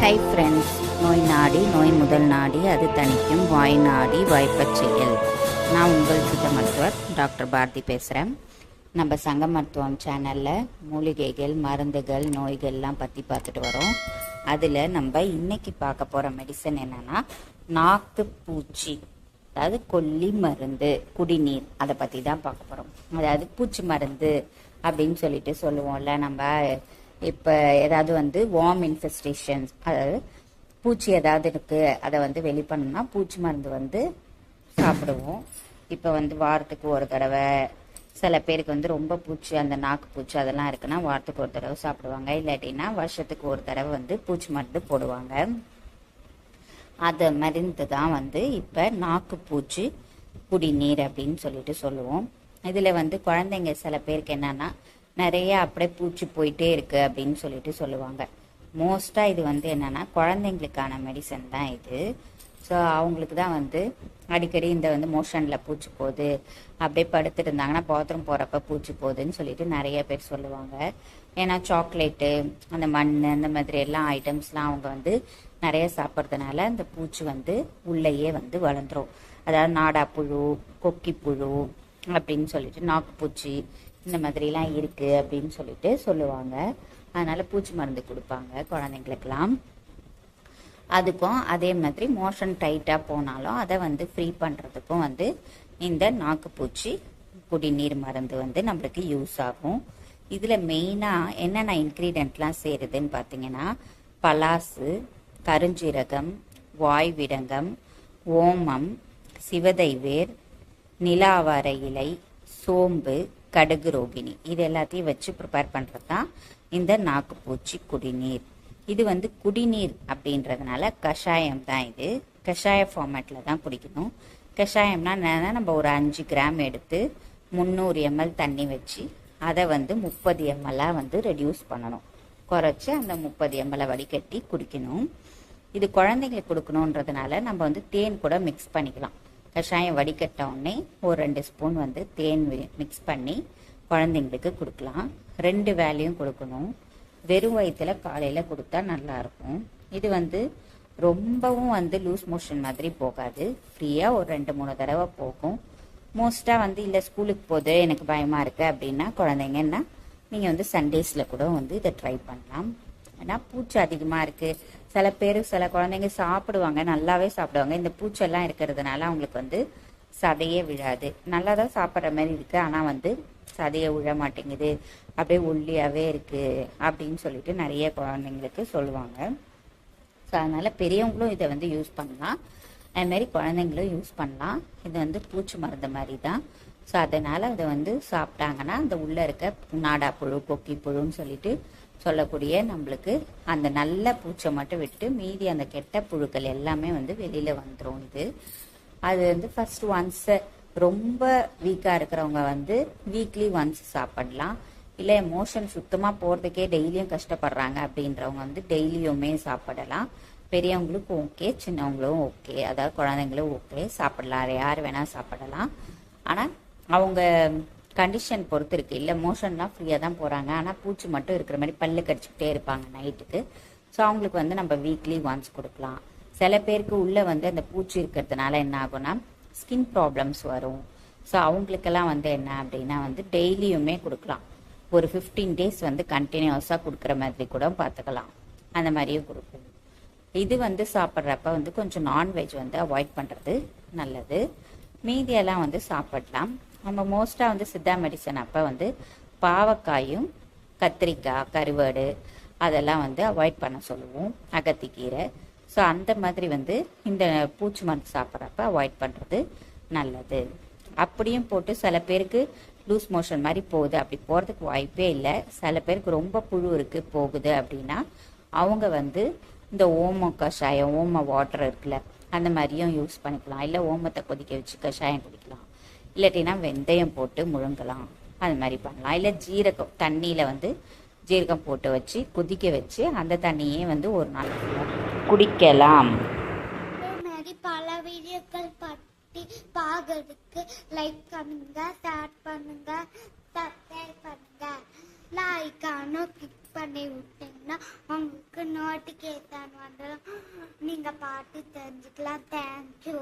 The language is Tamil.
ஹை ஃப்ரெண்ட்ஸ் நோய் நாடி நோய் முதல் நாடி அது தணிக்கும் வாய் நாடி வாய்ப்பச் நான் உங்கள் சித்த மருத்துவர் டாக்டர் பாரதி பேசுகிறேன் நம்ம சங்க மருத்துவம் சேனலில் மூலிகைகள் மருந்துகள் நோய்கள்லாம் பற்றி பார்த்துட்டு வரோம். அதில் நம்ம இன்னைக்கு பார்க்க போகிற மெடிசன் என்னென்னா நாக்கு பூச்சி அதாவது கொல்லி மருந்து குடிநீர் அதை பற்றி தான் பார்க்க போகிறோம் அதாவது பூச்சி மருந்து அப்படின்னு சொல்லிட்டு சொல்லுவோம்ல நம்ம இப்போ ஏதாவது வந்து வார்ம் இன்ஃபெஸ்டேஷன்ஸ் அதாவது பூச்சி ஏதாவது இருக்குது அதை வந்து வெளி பண்ணணும்னா பூச்சி மருந்து வந்து சாப்பிடுவோம். இப்போ வந்து வாரத்துக்கு ஒரு தடவை சில பேருக்கு வந்து ரொம்ப பூச்சி அந்த நாக்கு பூச்சி அதெல்லாம் இருக்குன்னா வாரத்துக்கு ஒரு தடவை சாப்பிடுவாங்க. இல்லாட்டின்னா வருஷத்துக்கு ஒரு தடவை வந்து பூச்சி மருந்து போடுவாங்க. அது மருந்து தான் வந்து இப்போ நாக்கு பூச்சி குடிநீர் அப்படின்னு சொல்லிட்டு சொல்லுவோம். இதில் வந்து குழந்தைங்க சில பேருக்கு என்னன்னா நிறைய அப்படியே பூச்சி போயிட்டே இருக்குது அப்படின்னு சொல்லிட்டு சொல்லுவாங்க. மோஸ்ட்டாக இது வந்து என்னென்னா குழந்தைங்களுக்கான மெடிசன் தான் இது. ஸோ அவங்களுக்கு தான் வந்து அடிக்கடி இந்த வந்து மோஷனில் பூச்சி போகுது. அப்படியே படுத்துட்டு இருந்தாங்கன்னா பாத்ரூம் போகிறப்ப பூச்சி போகுதுன்னு சொல்லிட்டு நிறைய பேர் சொல்லுவாங்க. ஏன்னா சாக்லேட்டு அந்த மண் அந்த மாதிரி எல்லாம் ஐட்டம்ஸ்லாம் அவங்க வந்து நிறைய சாப்பிட்றதுனால அந்த பூச்சி வந்து உள்ளேயே வந்து வளர்ந்துரும். அதாவது நாடா புழு கொக்கி புழு அப்படின்னு சொல்லிட்டு நாக்குப்பூச்சி இந்த மாதிரிலாம் இருக்குது அப்படின்னு சொல்லிட்டு சொல்லுவாங்க. அதனால் பூச்சி மருந்து கொடுப்பாங்க குழந்தைங்களுக்கெல்லாம். அதுக்கும் அதே மாதிரி மோஷன் டைட்டாக போனாலும் அதை வந்து ஃப்ரீ பண்ணுறதுக்கும் வந்து இந்த நாக்குப்பூச்சி குடிநீர் மருந்து வந்து நம்மளுக்கு யூஸ் ஆகும். இதில் மெயினாக என்னென்ன இன்க்ரீடியண்ட்லாம் சேருதுன்னு பார்த்தீங்கன்னா பலாசு கருஞ்சீரகம் வாய்விடங்கம் ஓமம் சிவதை வேர் நிலாவார இலை சோம்பு கடுகு ரோகிணி. இது எல்லாத்தையும் வச்சு ப்ரிப்பேர் பண்ணுறது தான் இந்த நாக்குப்பூச்சி குடிநீர். இது வந்து குடிநீர் அப்படின்றதுனால கஷாயம் தான் இது. கஷாய ஃபார்மேட்டில் தான் குடிக்கணும். கஷாயம்னா என்னன்னா நம்ம ஒரு அஞ்சு கிராம் எடுத்து முந்நூறு எம்எல் தண்ணி வச்சு அதை வந்து முப்பது எம்எல்லாக வந்து ரெடியூஸ் பண்ணணும். குறைச்சி அந்த முப்பது எம்எல்லை வடிகட்டி குடிக்கணும். இது குழந்தைங்களுக்கு கொடுக்கணுன்றதுனால நம்ம வந்து தேன் கூட மிக்ஸ் பண்ணிக்கலாம். கஷாயம் வடிகட்ட உடனே ஒரு ரெண்டு ஸ்பூன் வந்து தேன் மிக்ஸ் பண்ணி குழந்தைங்களுக்கு கொடுக்கலாம். ரெண்டு வேலையும் கொடுக்கணும். வெறும் வயிற்றில் காலையில் கொடுத்தா நல்லாயிருக்கும் இது வந்து ரொம்பவும் வந்து லூஸ் மோஷன் மாதிரி போகாது. ஃப்ரீயாக ஒரு ரெண்டு மூணு தடவை போகும். மோஸ்ட்டாக வந்து இல்லை ஸ்கூலுக்கு போகுது எனக்கு பயமாக இருக்குது அப்படின்னா குழந்தைங்கன்னா நீங்கள் வந்து சண்டேஸில் கூட வந்து இதை ட்ரை பண்ணலாம். ஏன்னா பூச்சி அதிகமாக இருக்குது சில பேர் சில குழந்தைங்க சாப்பிடுவாங்க. நல்லாவே சாப்பிடுவாங்க. இந்த பூச்செல்லாம் இருக்கிறதுனால அவங்களுக்கு வந்து சதையே விழாது. நல்லா தான் சாப்பிட்ற மாதிரி இருக்குது ஆனால் வந்து சதையை விழ மாட்டேங்குது. அப்படியே ஒல்லியாகவே இருக்குது அப்படின்னு சொல்லிட்டு நிறைய குழந்தைங்களுக்கு சொல்லுவாங்க. ஸோ அதனால் பெரியவங்களும் இதை வந்து யூஸ் பண்ணலாம். அதுமாரி குழந்தைங்களும் யூஸ் பண்ணலாம். இது வந்து பூச்சி மருந்து மாதிரி தான் ஸோ அதனால் அதை வந்து சாப்பிட்டாங்கன்னா அந்த உள்ளே இருக்க நாடா புழு கொக்கி புழுன்னு சொல்லிட்டு சொல்லக்கூடிய நம்மளுக்கு அந்த நல்ல பூச்சை மட்டும் விட்டு மீதி அந்த கெட்ட புழுக்கள் எல்லாமே வந்து வெளியில் வந்துடும் இது. அது வந்து ஃபர்ஸ்ட் ஒன்ஸ் ரொம்ப வீக்காக இருக்கிறவங்க வந்து வீக்லி ஒன்ஸ் சாப்பிடலாம். இல்லை மோஷன் சுத்தமாக போகிறதுக்கே டெய்லியும் கஷ்டப்படுறாங்க அப்படின்றவங்க வந்து டெய்லியுமே சாப்பிடலாம். பெரியவங்களுக்கும் ஓகே சின்னவங்களும் ஓகே அதாவது குழந்தைங்களும் ஓகே சாப்பிடலாம். யார் வேணால் சாப்பிடலாம். ஆனால் அவங்க கண்டிஷன் பொறுத்து இருக்கு. இல்லை மோஷன்லாம் ஃப்ரீயாக தான் போகிறாங்க ஆனால் பூச்சி மட்டும் இருக்கிற மாதிரி பல்லு கடிச்சிக்கிட்டே இருப்பாங்க நைட்டுக்கு. ஸோ அவங்களுக்கு வந்து நம்ம வீக்லி ஒன்ஸ் கொடுக்கலாம். சில பேருக்கு உள்ளே வந்து அந்த பூச்சி இருக்கிறதுனால என்ன ஆகும்னா ஸ்கின் ப்ராப்ளம்ஸ் வரும். ஸோ அவங்களுக்கெல்லாம் வந்து என்ன அப்படின்னா வந்து டெய்லியுமே கொடுக்கலாம். ஒரு ஃபிஃப்டீன் டேஸ் வந்து கண்டினியூஸாக கொடுக்குற மாதிரி கூட பார்த்துக்கலாம். அந்த மாதிரியும் கொடுக்கும். இது வந்து சாப்பிட்றப்ப வந்து கொஞ்சம் நான்வெஜ் வந்து அவாய்ட் பண்ணுறது நல்லது. மீதியெல்லாம் வந்து சாப்பிடலாம். நம்ம மோஸ்ட்டாக வந்து சித்தா மெடிசன். அப்போ வந்து பாவக்காயும் கத்திரிக்காய் கருவாடு அதெல்லாம் வந்து அவாய்ட் பண்ண சொல்லுவோம். அகத்திக்கீரை. ஸோ அந்த மாதிரி வந்து இந்த பூச்சி மருந்து சாப்பிட்றப்ப அவாய்ட் பண்ணுறது நல்லது. அப்படியும் போட்டு சில பேருக்கு லூஸ் மோஷன் மாதிரி போகுது. அப்படி போகிறதுக்கு வாய்ப்பே இல்லை. சில பேருக்கு ரொம்ப புழு இருக்குது போகுது அப்படின்னா அவங்க வந்து இந்த ஓம கஷாயம் ஓம வாட்டர் இருக்குல்ல அந்த மாதிரியும் யூஸ் பண்ணிக்கலாம். இல்லை ஓமத்தை கொதிக்க வச்சு கஷாயம் குடிக்கலாம். இல்லாட்டினா வெந்தயம் போட்டு முழுங்கலாம். அது மாதிரி பண்ணலாம். இல்லை ஜீரகம் தண்ணியில் வந்து ஜீரகம் போட்டு வச்சு கொதிக்க வச்சு அந்த தண்ணியே வந்து ஒரு நாள் குடிக்கலாம். பல வீடியோக்கள் பற்றி பார்க்கறதுக்கு லைக் பண்ணுங்க ஷேர் பண்ணுங்க சப்ஸ்கிரைப் பண்ணுங்க. லைக்கான கிளிக் பண்ணி விட்டீங்கன்னா உங்களுக்கு நோட்டிஃபிகேஷன் வந்துடும் நீங்கள் பார்த்து தெரிஞ்சுக்கலாம். தேங்க்யூ